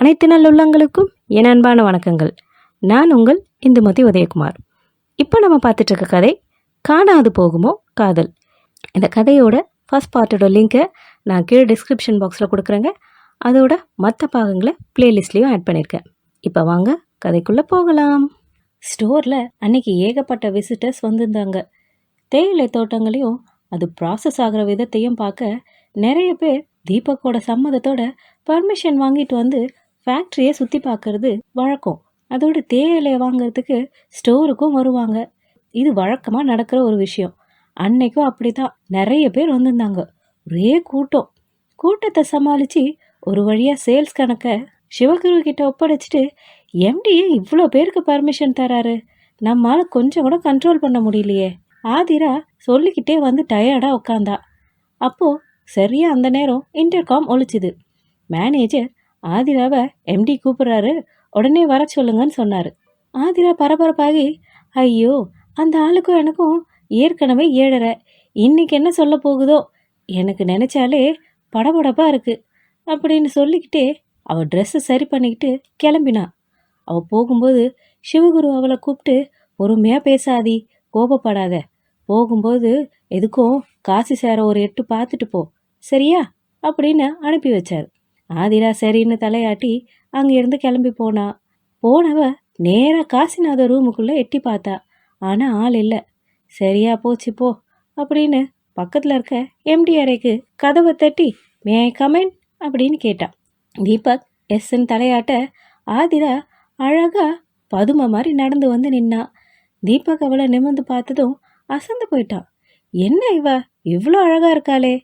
அனைத்து நல்லுள்ளங்களுக்கும் என் அன்பான வணக்கங்கள். நான் உங்கள் இந்துமதி உதயகுமார். இப்போ நம்ம பார்த்துட்டு இருக்க கதை காணாது போகுமோ காதல். இந்த கதையோட ஃபர்ஸ்ட் பார்ட்டோட லிங்க்கை நான் கீழே டிஸ்கிரிப்ஷன் பாக்ஸில் கொடுக்குறேங்க. அதோட மற்ற பாகங்களை பிளேலிஸ்ட்லேயும் ஆட் பண்ணியிருக்கேன். இப்போ வாங்க கதைக்குள்ளே போகலாம். ஸ்டோரில் அன்னைக்கு ஏகப்பட்ட விசிட்டர்ஸ் வந்திருந்தாங்க. தேயிலை தோட்டங்களையும் அது ப்ராசஸ் ஆகிற விதத்தையும் பார்க்க நிறைய பேர் தீபக்கோட சம்மதத்தோட பர்மிஷன் வாங்கிட்டு வந்து ஃபேக்ட்ரியை சுற்றி பார்க்கறது வழக்கம். அதோட தேயிலையை வாங்குறதுக்கு ஸ்டோருக்கும் வருவாங்க. இது வழக்கமாக நடக்கிற ஒரு விஷயம். அன்னைக்கும் அப்படி தான் நிறைய பேர் வந்திருந்தாங்க. ஒரே கூட்டம். கூட்டத்தை சமாளித்து ஒரு வழியாக சேல்ஸ் கணக்கை சிவகுரு கிட்ட ஒப்படைச்சிட்டு எம்டியே இவ்வளோ பேருக்கு பர்மிஷன் தராரு? நம்மால் கொஞ்சம் கூட கண்ட்ரோல் பண்ண முடியலையே. ஆதிரா சொல்லிக்கிட்டே வந்து டயர்டாக உட்காந்தா அப்போ சரியாக அந்த நேரம் இன்டர்காம் ஒழிச்சுது மேனேஜர் ஆதிராவை எம்டி கூப்பிட்றாரு. உடனே வர சொல்லுங்கன்னு சொன்னார். ஆதிரா பரபரப்பாகி ஐயோ அந்த ஆளுக்கும் எனக்கும் ஏற்கனவே ஏழரை. இன்னைக்கு என்ன சொல்ல போகுதோ? எனக்கு நினைச்சாலே படபடப்பாக இருக்குது அப்படின்னு சொல்லிக்கிட்டே அவள் ட்ரெஸ்ஸை சரி பண்ணிக்கிட்டு கிளம்பினா. அவள் போகும்போது சிவகுரு அவளை கூப்பிட்டு பொறுமையாக பேசாதி கோபப்படாத. போகும்போது எதுக்கும் காசி சேர ஒரு எட்டு பார்த்துட்டு போ. சரியா? அப்படின்னு அனுப்பி வச்சார். ஆதிரா சரின்னு தலையாட்டி அங்கேருந்து கிளம்பி போனா. போனவ நேராக காசிநாத ரூமுக்குள்ளே எட்டி பார்த்தா. ஆனால் ஆள் இல்லை. சரியா போச்சு போ அப்படின்னு பக்கத்தில் இருக்க எம்டி அறைக்கு கதவை தட்டி மே கமெண்ட் அப்படின்னு கேட்டான் தீபக் எஸ்ன்னு தலையாட்ட ஆதிரா அழகாக பதுமை மாதிரி நடந்து வந்து நின்னா. தீபக் அவளை நிமிர்ந்து பார்த்ததும் அசந்து போயிட்டான் என்ன இவ? இவ்வளோ அழகாக இருக்காளே.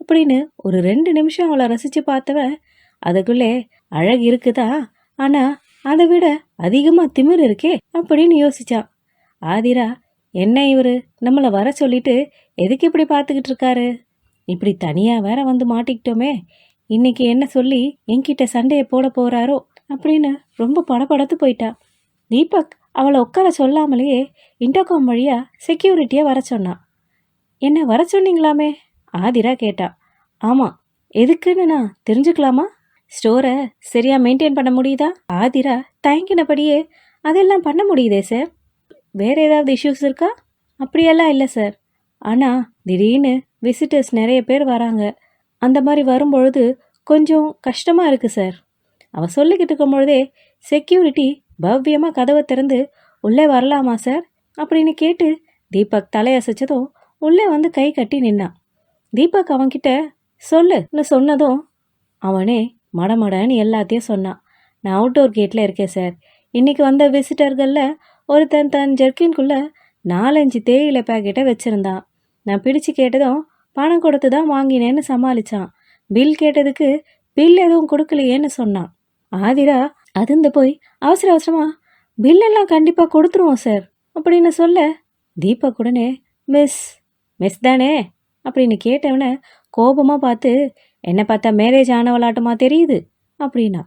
அப்படின்னு ஒரு ரெண்டு நிமிஷம் அவளை ரசித்து பார்த்தவன் அதுக்குள்ளே அழகு இருக்குதா? ஆனா அதை விட அதிகமா திமிர் இருக்கே அப்படின்னு யோசிச்சான் ஆதிரா என்ன இவரு? நம்மளை வர சொல்லிட்டு எதுக்கு இப்படி பார்த்துக்கிட்டு இருக்காரு? இப்படி தனியா வேற வந்து மாட்டிக்கிட்டோமே. இன்னைக்கு என்ன சொல்லி என்கிட்ட சண்டையை போட போறாரோ அப்படின்னு ரொம்ப படபடத்து போயிட்டா. தீபக் அவளை உட்கார சொல்லாமலேயே இன்டர்காம் வழியா செக்யூரிட்டியை வர சொன்னான் என்ன வர சொன்னீங்களாமே? ஆதிரா கேட்டா. ஆமாம் எதுக்குன்னு நான் தெரிஞ்சுக்கலாமா? ஸ்டோரை சரியா மெயின்டைன் பண்ண முடியுதா? ஆதிரா தயங்கினபடியே அதெல்லாம் பண்ண முடியுதே சார். வேற ஏதாவது இஷ்யூஸ் இருக்கா? அப்படியெல்லாம் இல்லை சார். ஆனால் திடீர்னு விசிட்டர்ஸ் நிறைய பேர் வராங்க. அந்த மாதிரி வரும்பொழுது கொஞ்சம் கஷ்டமாக இருக்குது சார். அவ சொல்லிக்கிட்டு இருக்கும் பொழுதே செக்யூரிட்டி பவ்யமாக கதவை திறந்து உள்ளே வரலாமா சார்? அப்படின்னு கேட்டு தீபக் தலையசைச்சதும் உள்ளே வந்து கை கட்டி நின்னான். தீபக் அவன்கிட்ட சொல்லுன்னு சொன்னதும் அவனே மடமடன்னு எல்லாத்தையும் சொன்னான் நான் அவுட்டோர் கேட்டில் இருக்கேன் சார் இன்றைக்கி வந்த விசிட்டர்களில் ஒருத்தன் தன் ஜெர்கின்குள்ளே நாலஞ்சு தேயிலை பேக்கெட்டை வச்சுருந்தான். நான் பிடிச்சு கேட்டதும் பணம் கொடுத்து தான் வாங்கினேன்னு சமாளிச்சான். பில் கேட்டதுக்கு பில் எதுவும் கொடுக்கலையேன்னு சொன்னான். ஆதிரா அதிர்ந்து போய் அவசர அவசரமா பில்லெல்லாம் கண்டிப்பாக கொடுத்துருவோம் சார் அப்படின்னு சொல்ல தீபக் உடனே மிஸ் மிஸ் தானே? அப்படின்னு கேட்டவனை கோபமாக பார்த்து என்னை பார்த்தா மேரேஜ் ஆனவளாட்டமா தெரியுது? அப்படின்னா.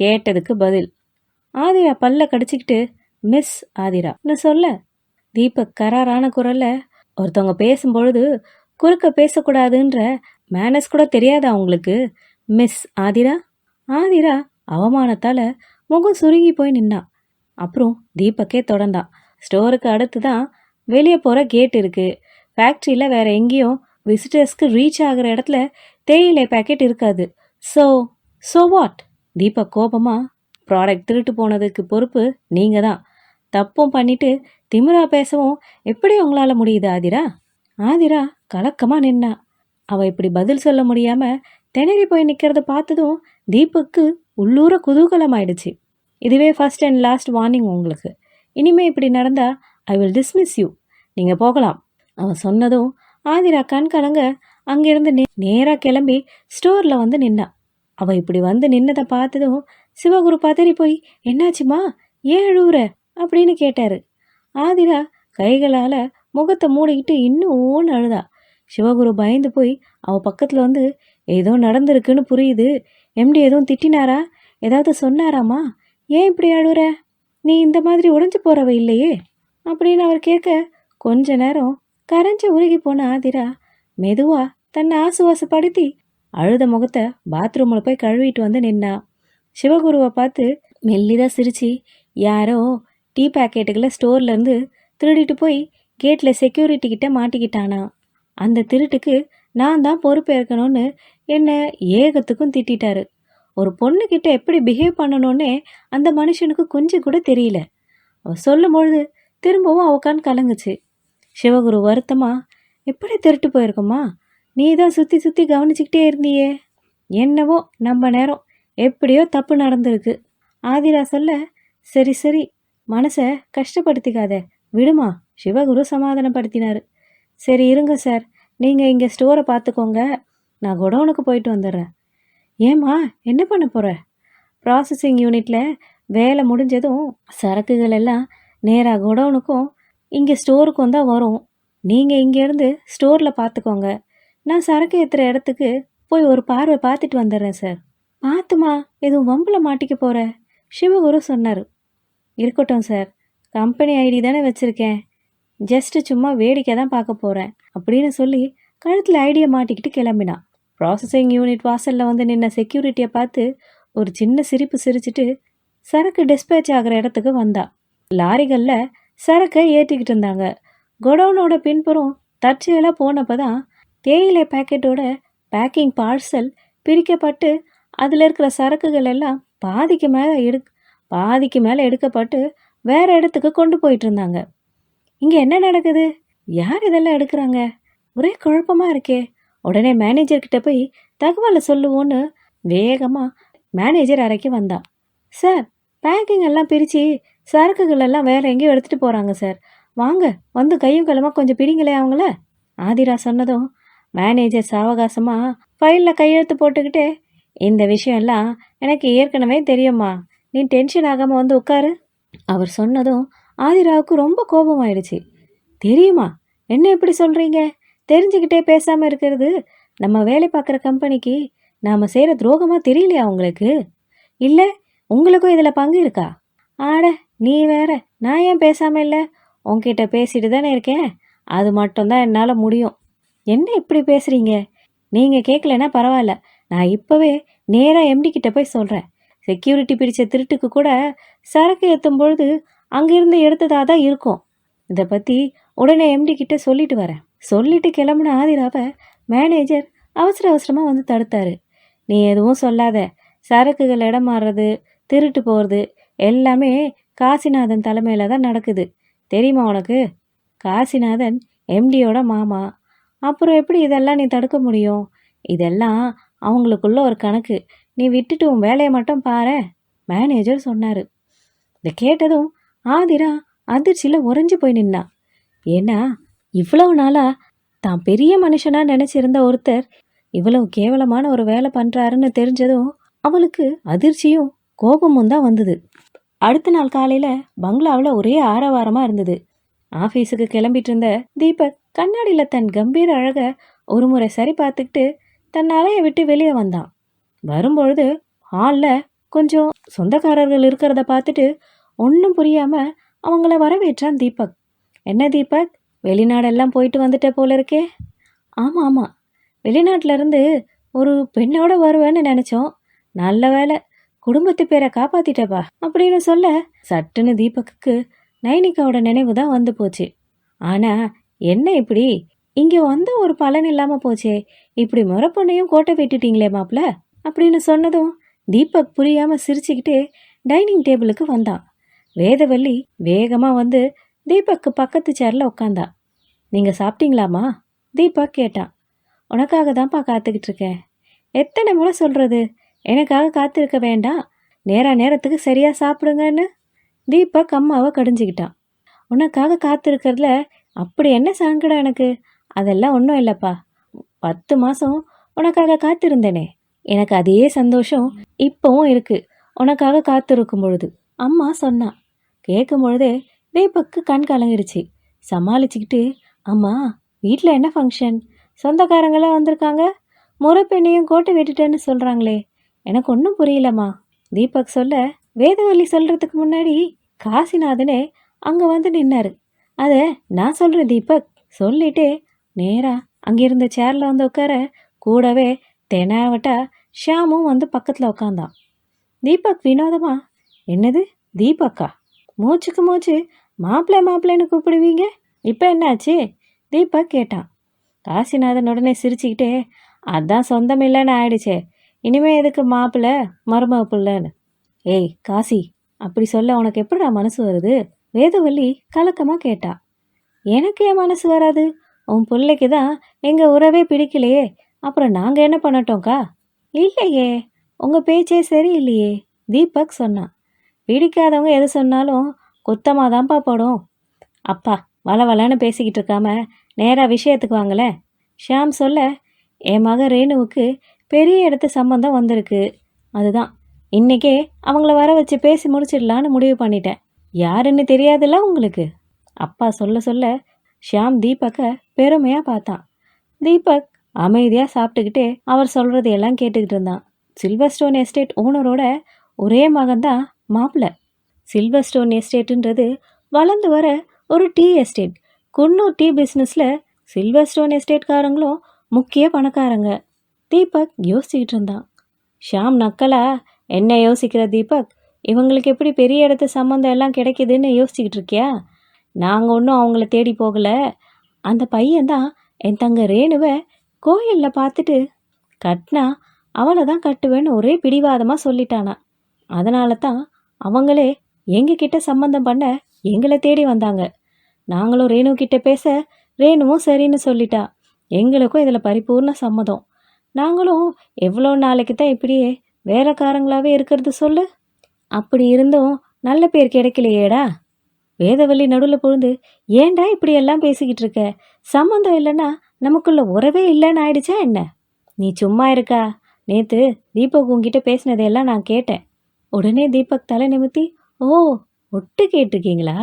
கேட்டதுக்கு பதில். ஆதிரா பல்ல கடிச்சிக்கிட்டு மிஸ் ஆதிரான்னு சொல்ல. தீபக் கராரான குரல்ல ஒருத்தவங்க பேசும்பொழுது குறுக்க பேசக்கூடாதுன்ற மேனஸ் கூட தெரியாதா உங்களுக்கு? மிஸ் ஆதிரா? ஆதிரா அவமானத்தால் முகம் சுருங்கி போய் நின்னான் அப்புறம் தீபக்கே தொடர்ந்தான் ஸ்டோருக்கு அடுத்து தான் வெளியே போகிற கேட் இருக்குது ஃபேக்ட்ரியில் வேறு எங்கேயும் விசிட்டர்ஸ்க்கு ரீச் ஆகிற இடத்துல தேயிலை பேக்கெட் இருக்காது. ஸோ ஸோ வாட் தீபக் கோபமா ப்ராடக்ட் திருட்டு போனதுக்கு பொறுப்பு நீங்கள் தான். தப்பும் பண்ணிட்டு திமிரா பேசவும் எப்படி உங்களால் முடியுது ஆதிரா? ஆதிரா கலக்கமாக நின்னா. அவள் இப்படி பதில் சொல்ல முடியாமல் திணறி போய் நிற்கிறத பார்த்ததும் தீபக்கு உள்ளூர குதூகலம் ஆயிடுச்சு. இதுவே ஃபர்ஸ்ட் அண்ட் லாஸ்ட் வார்னிங் உங்களுக்கு. இனிமே இப்படி நடந்தால் ஐ வில் டிஸ்மிஸ் யூ நீங்கள் போகலாம். அவன் சொன்னதும் ஆதிரா கண் கலங்க அங்கிருந்து நே நேராக கிளம்பி ஸ்டோரில் வந்து நின்னா. அவள் இப்படி வந்து நின்னதை பார்த்ததும் சிவகுரு பதறி போய் என்னாச்சுமா? ஏன் அழுவுற? அப்படின்னு கேட்டார். ஆதிரா கைகளால் முகத்தை மூடிக்கிட்டு இன்னும் ஓன்னு அழுதா. சிவகுரு பயந்து போய் அவள் பக்கத்தில் வந்து ஏதோ நடந்திருக்குன்னு புரியுது. எம்டி எதுவும் திட்டினாரா? ஏதாவது சொன்னாராமா? ஏன் இப்படி அழுவுற? நீ இந்த மாதிரி உடைஞ்சு போகிறவ இல்லையே? அப்படின்னு அவர் கேட்க கொஞ்ச நேரம் கரைஞ்ச உருகி போன ஆதிரா மெதுவாக தன்னை ஆசுவாசப்படுத்தி அழுத முகத்தை பாத்ரூமில் போய் கழுவிட்டு வந்து நின்னா. சிவகுருவை பார்த்து மெல்லிதாக சிரிச்சு யாரோ டீ பேக்கெட்டுகளை ஸ்டோர்லேருந்து திருடிட்டு போய் கேட்டில் செக்யூரிட்டி கிட்ட மாட்டிக்கிட்டானா? அந்த திருட்டுக்கு நான் தான் பொறுப்பேற்கணும்னு என்னை ஏகத்துக்கும் திட்டிட்டாரு. ஒரு பொண்ணுக்கிட்ட எப்படி பிஹேவ் பண்ணணும்னே அந்த மனுஷனுக்கு கொஞ்சம் கூட தெரியல. அவ சொல்லும் பொழுது திரும்பவும் அவ கலங்குச்சு. சிவகுரு வருத்தமா எப்படி திருட்டு போயிருக்குமா? நீ தான் சுற்றி சுற்றி கவனிச்சுக்கிட்டே இருந்தியே. என்னவோ நம்ம நேரம் எப்படியோ தப்பு நடந்திருக்கு. ஆதிரா சொல்ல சரி சரி மனசை கஷ்டப்படுத்திக்காத. விடுமா? சிவகுரு சமாதானப்படுத்தினார். சரி இருங்க சார். நீங்கள் இங்கே ஸ்டோரை பார்த்துக்கோங்க. நான் குடோனுக்கு போயிட்டு வந்துடுறேன். ஏம்மா என்ன பண்ண போகிற ப்ராசஸிங் யூனிட்டில் வேலை முடிஞ்சதும் சரக்குகள் எல்லாம் நேராக குடோனுக்கும் இங்கே ஸ்டோருக்கும் தான் வரும். நீங்கள் இங்கேருந்து ஸ்டோரில் பார்த்துக்கோங்க. நான் சரக்கு ஏற்றுற இடத்துக்கு போய் ஒரு பார்வை பார்த்துட்டு வந்துடுறேன் சார் பார்த்துமா எதுவும் வம்பில் மாட்டிக்க போகிற சிவகுரு சொன்னார். இருக்கட்டும் சார் கம்பெனி ஐடி தானே வச்சுருக்கேன். ஜஸ்ட்டு சும்மா வேடிக்கை தான் பார்க்க போகிறேன் அப்படின்னு சொல்லி கழுத்தில் ஐடியை மாட்டிக்கிட்டு கிளம்பினான் ப்ராசஸிங் யூனிட் வாசலில் வந்து நின்ன செக்யூரிட்டியை பார்த்து ஒரு சின்ன சிரிப்பு சிரிச்சிட்டு சரக்கு டிஸ்பேச் ஆகிற இடத்துக்கு வந்தா. லாரிகளில் சரக்கை ஏற்றிக்கிட்டு இருந்தாங்க. கொடவுனோட பின்புறம் தற்செயலாக போனப்போ தான் தேயிலை பேக்கெட்டோட பேக்கிங் பார்சல் பிரிக்கப்பட்டு அதில் இருக்கிற சரக்குகள் எல்லாம் பாதிக்கு மேலே எடு பாதிக்கு மேலே எடுக்கப்பட்டு வேற இடத்துக்கு கொண்டு போயிட்டு இருந்தாங்க. இங்கே என்ன நடக்குது? யார் இதெல்லாம் எடுக்கிறாங்க? ஒரே குழப்பமாக இருக்கே. உடனே மேனேஜர்கிட்ட போய் தகவலை சொல்லுவோன்னு வேகமாக மேனேஜர் அறைக்கு வந்தான். சார் பேக்கிங் எல்லாம் பிரித்து சரக்குகள் எல்லாம் வேற எங்கேயோ எடுத்துகிட்டு போகிறாங்க சார். வாங்க வந்து கையும் களமா கொஞ்சம் பிடிங்களே அவங்கள. ஆதிரா சொன்னதும் மேனேஜர் சாவகாசமாக ஃபைலில் கையெழுத்து போட்டுக்கிட்டே இந்த விஷயம் எல்லாம் எனக்கு ஏற்கனவே தெரியுமா நீ டென்ஷன் ஆகாமல் வந்து உட்காரு. அவர் சொன்னதும் ஆதிராவுக்கு ரொம்ப கோபமாயிடுச்சு. தெரியுமா? என்ன எப்படி சொல்கிறீங்க தெரிஞ்சுக்கிட்டே பேசாமல் இருக்கிறது. நம்ம வேலை பார்க்குற கம்பெனிக்கு நாம் செய்கிற துரோகமாக தெரியலையா உங்களுக்கு? இல்லை உங்களுக்கும் இதில் பங்கு இருக்கா? ஆட நீ வேற. நான் ஏன் பேசாமல் இல்லை? உன்கிட்ட பேசிட்டு தானே இருக்கேன். அது மட்டும்தான் என்னால் முடியும். என்ன இப்படி பேசுகிறீங்க நீங்கள் கேட்கலன்னா பரவாயில்ல. நான் இப்போவே நேராக எம்டி கிட்ட போய் சொல்கிறேன் செக்யூரிட்டி பிரித்த திருட்டுக்கு கூட சரக்கு ஏற்றும் பொழுது அங்கிருந்து எடுத்ததாக தான் இருக்கும். இதை பற்றி உடனே எம்டி கிட்ட சொல்லிட்டு வரேன். சொல்லிட்டு கிளம்புன ஆதிராவை மேனேஜர் அவசர அவசரமாக வந்து தடுத்தாரு. நீ எதுவும் சொல்லாத. சரக்குகள் இடம் மாறுறது திருட்டு போகிறது எல்லாமே காசிநாதன் தலைமையில் தான் நடக்குது. தெரியுமா உனக்கு? காசிநாதன் எம்டியோட மாமா. அப்புறம் எப்படி இதெல்லாம் நீ தடுக்க முடியும்? இதெல்லாம் அவங்களுக்குள்ள ஒரு கணக்கு. நீ விட்டுட்டு உன் வேலையை மட்டும் பாரு மேனேஜர் சொன்னார். இதை கேட்டதும் ஆதிரா அதிர்ச்சியில் உறைஞ்சு போய் நின்னா. ஏன்னா இவ்வளவு நாளாக தான் பெரிய மனுஷனாக நினச்சிருந்த ஒருத்தர் இவ்வளவு கேவலமான ஒரு வேலை பண்ணுறாருன்னு தெரிஞ்சதும் அவளுக்கு அதிர்ச்சியும் கோபமும் தான் வந்தது. அடுத்த நாள் காலையில் பங்களாவில் ஒரே ஆரவாரமாக இருந்தது. ஆஃபீஸுக்கு கிளம்பிட்டு இருந்த தீபக் கண்ணாடியில் தன் கம்பீர அழக ஒரு முறை சரி பார்த்துக்கிட்டு தன் அலையை விட்டு வெளியே வந்தான். வரும்பொழுது ஹாலில் கொஞ்சம் சொந்தக்காரர்கள் இருக்கிறத பார்த்துட்டு ஒன்றும் புரியாமல் அவங்கள வரவேற்றான் தீபக். என்ன தீபக்? வெளிநாடெல்லாம் போயிட்டு வந்துட்ட போல இருக்கே? ஆமாம் ஆமாம் வெளிநாட்டிலேருந்து ஒரு பெண்ணோட வருவேன்னு நினச்சோம். நல்ல வேலை குடும்பத்து பேரை காப்பாத்திட்டப்பா அப்படின்னு சொல்ல சட்டுன்னு தீபக்குக்கு நைனிகாவோட நினைவு தான் வந்து போச்சு. ஆனால் என்ன இப்படி? இங்க வந்த ஒரு பலன் இல்லாம போச்சே. இப்படி முறப்பொண்ணையும் கோட்டை வெட்டிட்டீங்களே மாப்ள அப்படின்னு சொன்னதும் தீபக் புரியாம சிரிச்சுக்கிட்டே டைனிங் டேபிளுக்கு வந்தான். வேதவல்லி வேகமா வந்து தீபக்கு பக்கத்து சேர்ல உட்காந்தா நீங்க சாப்பிட்டீங்களாமா தீபக் கேட்டான். உனக்காக தான்ப்பா காத்துக்கிட்டு இருக்கேன். எத்தனை முறை சொல்றது? எனக்காக காத்திருக்க வேண்டாம். நேரா நேரத்துக்கு சரியா சாப்பிடுங்கன்னு. தீபக் அம்மாவை கடிஞ்சுக்கிட்டான். உனக்காக காத்திருக்கிறதுல அப்படி என்ன சங்கடம் எனக்கு? அதெல்லாம் ஒன்றும் இல்லைப்பா. பத்து மாதம் உனக்காக காத்திருந்தேனே. எனக்கு அதே சந்தோஷம் இப்போவும் இருக்குது உனக்காக காத்திருக்கும் பொழுது. அம்மா சொன்னா. கேட்கும் பொழுதே தீபக்கு கண் கலங்கிடுச்சு சமாளிச்சுக்கிட்டு அம்மா வீட்டில் என்ன ஃபங்க்ஷன் சொந்தக்காரங்களாம் வந்திருக்காங்க? முறைப்பெண்ணையும் கோட்டை விட்டுட்டேன்னு சொல்கிறாங்களே எனக்கு ஒன்றும் புரியலம்மா. தீபக் சொல்ல வேதவல்லி சொல்கிறதுக்கு முன்னாடி காசிநாதனே அங்கே வந்து நின்னாரு. அதை நான் சொல்கிறேன் தீபக். சொல்லிட்டு நேராக அங்கிருந்த சேரில் வந்து உட்கார கூடவே தெனாவட்டா ஷியாமும் வந்து பக்கத்தில் உட்காந்தான் தீபக் வினோதமா என்னது தீபக்கா? மூச்சுக்கு மூச்சு மாப்பிள்ளை மாப்பிள்ளைன்னு கூப்பிடுவீங்க? இப்போ என்னாச்சு? தீபக் கேட்டான். காசிநாதன் உடனே சிரிச்சுக்கிட்டே அதான் சொந்தம் இல்லைன்னு ஆயிடுச்சே. இனிமே எதுக்கு மாப்பிள்ளை மருமக பிள்ளைன்னு? ஏய் காசி அப்படி சொல்ல உனக்கு எப்படிடா மனசு வருது? வேதவல்லி கலக்கமாக கேட்டா எனக்கு என் மனசு வராது. உன் பிள்ளைக்கு தான் எங்கள் உறவே பிடிக்கலையே. அப்புறம் நாங்கள் என்ன பண்ணட்டோம்க்கா? இல்லையே. உங்கள் பேச்சே சரியில்லையே தீபக் சொன்னான் பிடிக்காதவங்க எது சொன்னாலும் குத்தமாக தான்ப்பா படும். அப்பா வள வளன்னு பேசிக்கிட்டு இருக்காம நேராக விஷயத்துக்கு வாங்கலை ஷியாம் சொல்ல என் மக ரேணுவுக்கு பெரிய இடத்து சம்பந்தம் வந்திருக்கு. அதுதான். இன்னைக்கே அவங்கள வர வச்சு பேசி முடிச்சிடலான்னு முடிவு பண்ணிட்டேன். யாருன்னு தெரியாதுல்ல உங்களுக்கு? அப்பா சொல்ல சொல்ல ஷியாம் தீபக்கை பெருமையாக பார்த்தான். தீபக் அமைதியாக சாப்பிட்டுக்கிட்டே அவர் சொல்கிறது எல்லாம் கேட்டுக்கிட்டு இருந்தான். சில்வர் ஸ்டோன் எஸ்டேட் ஓனரோட ஒரே மகன்தான் மாப்பிள்ளை. சில்வர் ஸ்டோன் எஸ்டேட்டுன்றது வளர்ந்து வர ஒரு டீ எஸ்டேட். குன்னூர் டீ பிஸ்னஸில் சில்வர் ஸ்டோன் எஸ்டேட்காரங்களும் முக்கிய பணக்காரங்க. தீபக் யோசிச்சுக்கிட்டு இருந்தான். ஷாம் நக்கலா என்ன யோசிக்கிற தீபக்? இவங்களுக்கு எப்படி பெரிய இடத்து சம்மந்தம் எல்லாம் கிடைக்குதுன்னு யோசிச்சுக்கிட்டு இருக்கியா? நாங்கள் ஒன்றும் அவங்கள தேடி போகலை. அந்த பையன்தான் என் தங்க ரேணுவை கோயிலில் பார்த்துட்டு கட்டினா அவளை தான் கட்டுவேன்னு ஒரே பிடிவாதமாக சொல்லிட்டானா. அதனால தான் அவங்களே எங்ககிட்ட சம்மந்தம் பண்ண எங்களை தேடி வந்தாங்க. நாங்களும் ரேணு கிட்ட பேச ரேணுவும் சரின்னு சொல்லிட்டா. எங்களுக்கும் இதில் பரிபூர்ண சம்மதம். நாங்களும் எவ்வளோ நாளைக்கு தான் இப்படியே வேலைக்காரங்களாகவே இருக்கிறது சொல்லு. அப்படி இருந்தும் நல்ல பேர் கிடைக்கலையேடா? வேதவள்ளி நடுவில் பொழுது ஏன்டா இப்படி எல்லாம் பேசிக்கிட்டு இருக்க? சம்மந்தம் இல்லைன்னா நமக்குள்ள உறவே இல்லைன்னு ஆயிடுச்சா என்ன? நீ சும்மா இருக்கா? நேத்து தீபக் உங்ககிட்ட பேசினதையெல்லாம் நான் கேட்டேன். உடனே தீபக் தலை நிமித்தி ஓ ஒட்டு கேட்டிருக்கீங்களா?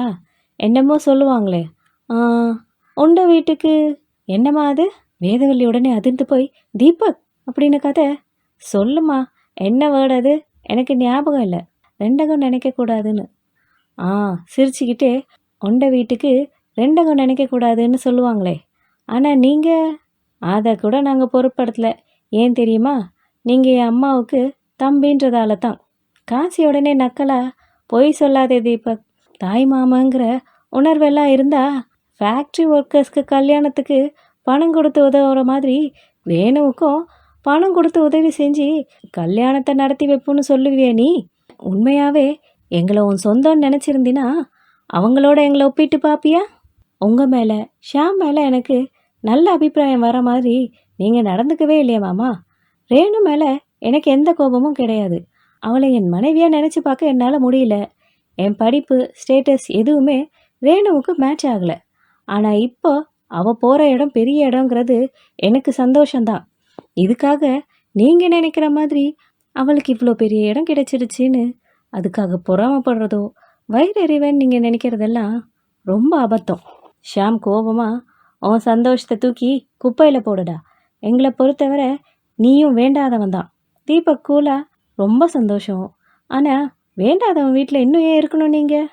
என்னமோ சொல்லுவாங்களே. உண்ட வீட்டுக்கு? என்னம்மா அது? வேதவள்ளி உடனே அதிர்ந்து போய் தீபக்! அப்படின்னு கதை. சொல்லுமா என்ன வேர்டு அது? எனக்கு ஞாபகம் இல்லை. ரெண்டகம் நினைக்கக்கூடாதுன்னு. ஆ சிரிச்சுக்கிட்டே உண்ட வீட்டுக்கு ரெண்டகம் நினைக்கக்கூடாதுன்னு சொல்லுவாங்களே. ஆனால் நீங்கள் அதை கூட நாங்கள் பொருட்படுத்தல. ஏன் தெரியுமா? நீங்கள் என் அம்மாவுக்கு தம்பின்றதால தான். காசி உடனே நக்கலா பொய் சொல்லாதே தீபக். தாய் மாமாங்கிற உணர்வெல்லாம் இருந்தால் ஃபேக்ட்ரி ஒர்க்கர்ஸ்க்கு கல்யாணத்துக்கு பணம் கொடுத்து உதவுற மாதிரி வேணுவுக்கும் பணம் கொடுத்து உதவி செஞ்சு கல்யாணத்தை நடத்தி வைப்புன்னு சொல்லுவியே நீ. உண்மையாவே எங்களை உன் சொந்தம்னு நினச்சிருந்தினா அவங்களோட எங்களை ஒப்பிட்டு பார்ப்பியா உங்கள் மேலே ஷாம் மேலே எனக்கு நல்ல அபிப்பிராயம் வர மாதிரி நீங்கள் நடந்துக்கவே இல்லையா மாமா? ரேணு மேலே எனக்கு எந்த கோபமும் கிடையாது. அவளை என் மனைவியாக நினச்சி பார்க்க என்னால் முடியல. என் படிப்பு ஸ்டேட்டஸ் எதுவுமே ரேணுவுக்கு மேட்ச் ஆகலை. ஆனால் இப்போ அவள் போகிற இடம் பெரிய இடங்கிறது எனக்கு சந்தோஷந்தான் இதுக்காக நீங்கள் நினைக்கிற மாதிரி அவளுக்கு இவ்வளோ பெரிய இடம் கிடைச்சிருச்சின்னு அதுக்காக பொறாமப்படுறதோ வயிறறிவன் நீங்கள் நினைக்கிறதெல்லாம் ரொம்ப அபத்தம். ஷாம் கோபமாக உன் சந்தோஷத்தை தூக்கி குப்பையில் போடுடா. எங்களை பொறுத்தவரை நீயும் வேண்டாதவன் தான். தீபக் கூலா ரொம்ப சந்தோஷம். ஆனால் வேண்டாதவன் வீட்டில் இன்னும் ஏன் இருக்கணும் நீங்கள்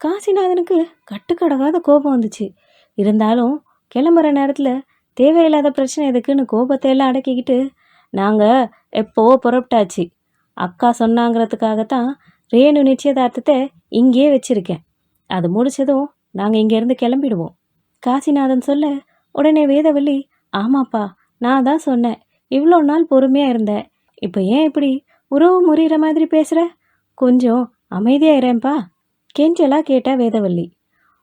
காசிநாதனுக்கு கட்டுக்கடகாத கோபம் வந்துச்சு. இருந்தாலும் கிளம்புற நேரத்தில் தேவையில்லாத பிரச்சனை எதுக்குன்னு கோபத்தை எல்லாம் அடக்கிக்கிட்டு நாங்கள் எப்போவோ புறப்பட்டாச்சு? அக்கா சொன்னாங்கிறதுக்காகத்தான் ரேணு நிச்சயதார்த்தத்தை இங்கேயே வச்சுருக்கேன். அது முடிச்சதும் நாங்கள் இங்கேருந்து கிளம்பிடுவோம். காசிநாதன் சொல்ல உடனே வேதவள்ளி ஆமாப்பா நான் தான் சொன்னேன். இவ்வளோ நாள் பொறுமையாக இருந்தேன் இப்போ ஏன் இப்படி உறவு முறிகிற மாதிரி பேசுகிற கொஞ்சம் அமைதியாக இருப்பா கெஞ்சலாக கேட்டா வேதவள்ளி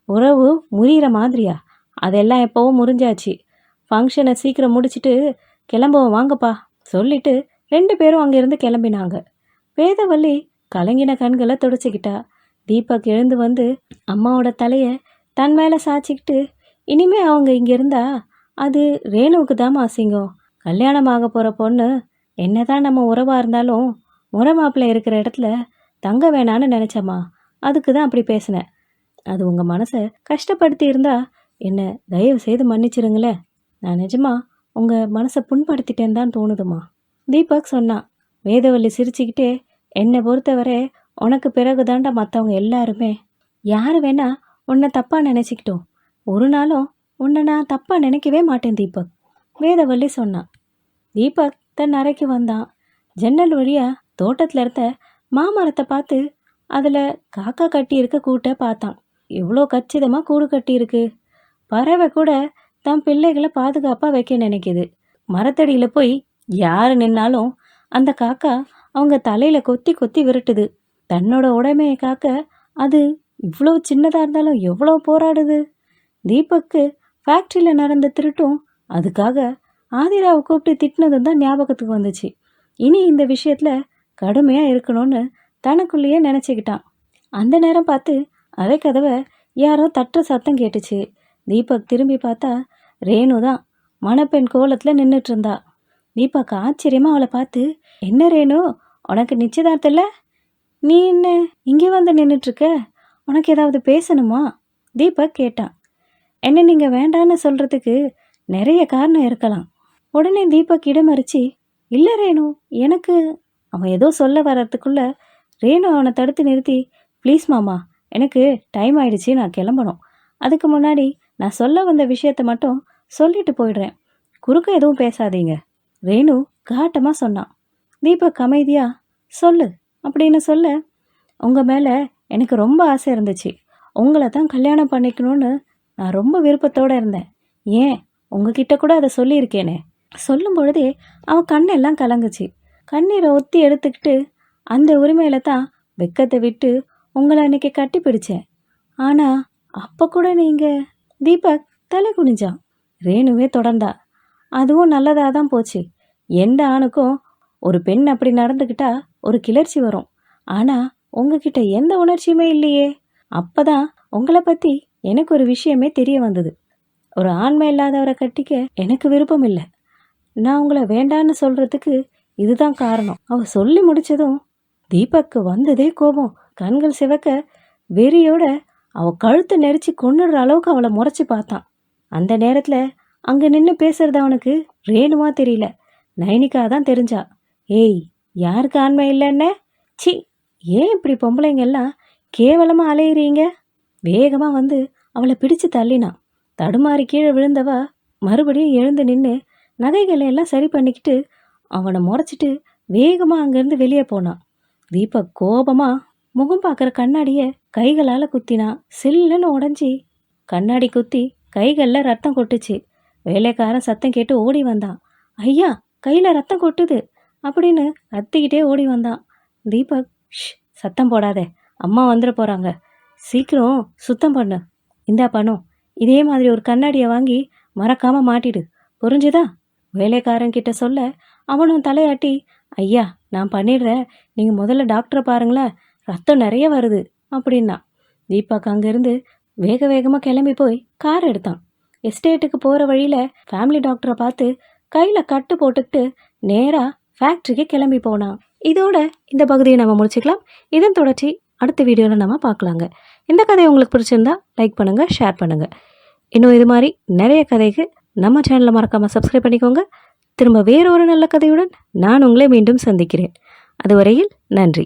உறவு முறிகிற மாதிரியா? அதெல்லாம் எப்போவும் முறிஞ்சாச்சு. ஃபங்க்ஷனை சீக்கிரம் முடிச்சிட்டு கிளம்புவோம் வாங்கப்பா. சொல்லிட்டு ரெண்டு பேரும் அங்கேருந்து கிளம்பினாங்க. வேதவள்ளி கலங்கின கண்களை துடைச்சிக்கிட்டா. தீபக் எழுந்து வந்து அம்மாவோட தலையை தன் மேலே சாய்ச்சிக்கிட்டு இனிமே அவங்க இங்கே இருந்தா அது ரேணுவுக்கு தான் அசிங்கம். கல்யாணம் ஆக போகிற பொண்ணு என்னதான் நம்ம உறவாக இருந்தாலும் முறை மாப்பிள்ளை இருக்கிற இடத்துல தங்க வேணான்னு நினச்சம்மா. அதுக்கு தான் அப்படி பேசினேன். அது உங்கள் மனசை கஷ்டப்படுத்தி இருந்தா என்ன தயவு செய்து மன்னிச்சிருங்களேன். நான் நிஜமா உங்கள் மனசை புண்படுத்திட்டேன்னு தான் தோணுதுமா? தீபக் சொன்னான் வேதவள்ளி சிரிச்சுக்கிட்டே என்னை பொறுத்தவரை உனக்கு பிறகு தாண்டா மற்றவங்க எல்லாருமே. யார் வேணா உன்னை தப்பாக நினச்சிக்கிட்டோம். ஒரு நாளும் உன்னை நான் தப்பாக நினைக்கவே மாட்டேன் தீபக். வேதவள்ளி சொன்னான் தீபக் தன் அறைக்கு வந்தான். ஜன்னல் வழியாக தோட்டத்தில் இருந்த மாமரத்தை பார்த்து அதில் காக்கா கட்டியிருக்க கூட்டை பார்த்தான். எவ்வளோ கச்சிதமாக கூடு கட்டியிருக்கு. பறவை கூட தன் பிள்ளைகளை பாதுகாப்பாக வைக்க நினைக்குது. மரத்தடியில் போய் யார் நின்னாலும் அந்த காக்கா அவங்க தலையில் கொத்தி கொத்தி விரட்டுது. தன்னோட உடைமையை காக்க அது இவ்வளோ சின்னதாக இருந்தாலும் எவ்வளோ போராடுது? தீபக்கு ஃபேக்ட்ரியில் நடந்த திருட்டும் அதுக்காக ஆதிராவை கூப்பிட்டு திட்டினதும் தான் ஞாபகத்துக்கு வந்துச்சு. இனி இந்த விஷயத்தில் கடுமையாக இருக்கணும்னு தனக்குள்ளேயே நினச்சிக்கிட்டான். அந்த நேரம் பார்த்து அரைக்கதவை யாரோ தட்டுற சத்தம் கேட்டுச்சு. தீபக் திரும்பி பார்த்தா ரேணு தான் மணப்பெண் கோலத்தில் நின்றுட்டு இருந்தா தீபாக்கு ஆச்சரியமாக அவளை பார்த்து என்ன ரேணு? உனக்கு நிச்சயதார்த்தம் இல்லை? நீ என்ன இங்கே வந்து நின்றுட்டுருக்க உனக்கு ஏதாவது பேசணுமா? தீபக் கேட்டான். என்ன நீங்கள் வேண்டான்னு சொல்கிறதுக்கு நிறைய காரணம் இருக்கலாம். உடனே தீபக் இடமறிச்சு இல்லை ரேணு எனக்கு அவன் ஏதோ சொல்ல வர்றதுக்குள்ள ரேணு அவனை தடுத்து நிறுத்தி ப்ளீஸ் மாமா எனக்கு டைம் ஆயிடுச்சு நான் கிளம்பணும். அதுக்கு முன்னாடி நான் சொல்ல வந்த விஷயத்த மட்டும் சொல்லிட்டு போயிடுறேன். குறுக்க எதுவும் பேசாதீங்க. ரேணு காட்டமாக சொன்னான். தீபக் அமைதியாக சொல்லு அப்படின்னு சொல்ல உங்கள் மேலே எனக்கு ரொம்ப ஆசை இருந்துச்சு. உங்களை தான் கல்யாணம் பண்ணிக்கணும்னு நான் ரொம்ப விருப்பத்தோடு இருந்தேன். ஏன்? உங்ககிட்ட கூட அதை சொல்லியிருக்கேனே. சொல்லும் பொழுதே அவன் கண்ணெல்லாம் கலங்குச்சு. கண்ணீரை ஒத்தி எடுத்துக்கிட்டு அந்த உரிமையில தான் வெக்கத்தை விட்டு உங்களை அன்னைக்கு கட்டி பிடிச்சேன் ஆனால் அப்போ கூட நீங்கள் தீபக் தலை குனிஞ்சான். ரேணுவே தொடர்ந்தா. அதுவும் நல்லதாக தான் போச்சு. எந்த ஆணுக்கும் ஒரு பெண் அப்படி நடந்துக்கிட்டா ஒரு கிளர்ச்சி வரும். ஆனால் உங்ககிட்ட எந்த உணர்ச்சியுமே இல்லையே. அப்பதான் உங்களை பற்றி எனக்கு ஒரு விஷயமே தெரிய வந்தது. ஒரு ஆண்மை இல்லாதவரை கட்டிக்க எனக்கு விருப்பம் இல்லை. நான் உங்களை வேண்டான்னு சொல்கிறதுக்கு இதுதான் காரணம். அவள் சொல்லி முடித்ததும் தீபக்கு வந்ததே கோபம். கண்கள் சிவக்க வெறியோட அவள் கழுத்தை நெரிச்சு கொன்னுடுற அளவுக்கு அவளை முறைச்சி பார்த்தான் அந்த நேரத்தில் அங்கே நின்று பேசுறது அவனுக்கு ரேணுமா தெரியல. நைனிக்கா தான் தெரிஞ்சா. ஏய் யாருக்கு ஆண்மை இல்லைன்ன? சி ஏன் இப்படி பொம்பளைங்க எல்லாம் கேவலமாக அலையிறீங்க? வேகமாக வந்து அவளை பிடிச்சு தள்ளினான் தடுமாறி கீழே விழுந்தவ மறுபடியும் எழுந்து நின்று நகைகளை எல்லாம் சரி பண்ணிக்கிட்டு அவனை முறைச்சிட்டு வேகமாக அங்கேருந்து வெளியே போனான் தீபக் கோபமாக முகம் பார்க்குற கண்ணாடியை கைகளால் குத்தினான் சில்லுன்னு உடஞ்சி கண்ணாடி குத்தி கைகளில் ரத்தம் கொட்டுச்சு. வேலைக்காரன் சத்தம் கேட்டு ஓடி வந்தான். ஐயா கையில் ரத்தம் கொட்டுது அப்படின்னு கத்திக்கிட்டே ஓடி வந்தான். தீபக் ஷ் சத்தம் போடாதே அம்மா வந்துட போகிறாங்க சீக்கிரம் சுத்தம் பண்ணு. இந்தா பணம் இதே மாதிரி ஒரு கண்ணாடியை வாங்கி மறக்காமல் மாட்டிடு. புரிஞ்சுதா? வேலைக்காரன் கிட்ட சொல்ல அவனும் தலையாட்டி ஐயா நான் பண்ணிடுறேன். நீங்கள் முதல்ல டாக்டரை பாருங்களேன். ரத்தம் நிறைய வருது அப்படின்னா தீபக் அங்கேருந்து வேக வேகமாக கிளம்பி போய் கார் எடுத்தான். எஸ்டேட்டுக்கு போகிற வழியில் ஃபேமிலி டாக்டரை பார்த்து கையில் கட்டு போட்டுக்கிட்டு நேராக ஃபேக்ட்ரிக்கு கிளம்பி போனான். இதோட இந்த பகுதியை நம்ம முடிச்சுக்கலாம். இதன் தொடர்ச்சி அடுத்த வீடியோவில் நம்ம பார்க்கலாங்க. இந்த கதை உங்களுக்கு பிடிச்சிருந்தா லைக் பண்ணுங்கள் ஷேர் பண்ணுங்கள் இன்னும் இது மாதிரி நிறைய கதைக்கு நம்ம சேனலை மறக்காமல் சப்ஸ்கிரைப் பண்ணிக்கோங்க. திரும்ப வேறு ஒரு நல்ல கதையுடன் நான் உங்களை மீண்டும் சந்திக்கிறேன். அதுவரையில் நன்றி.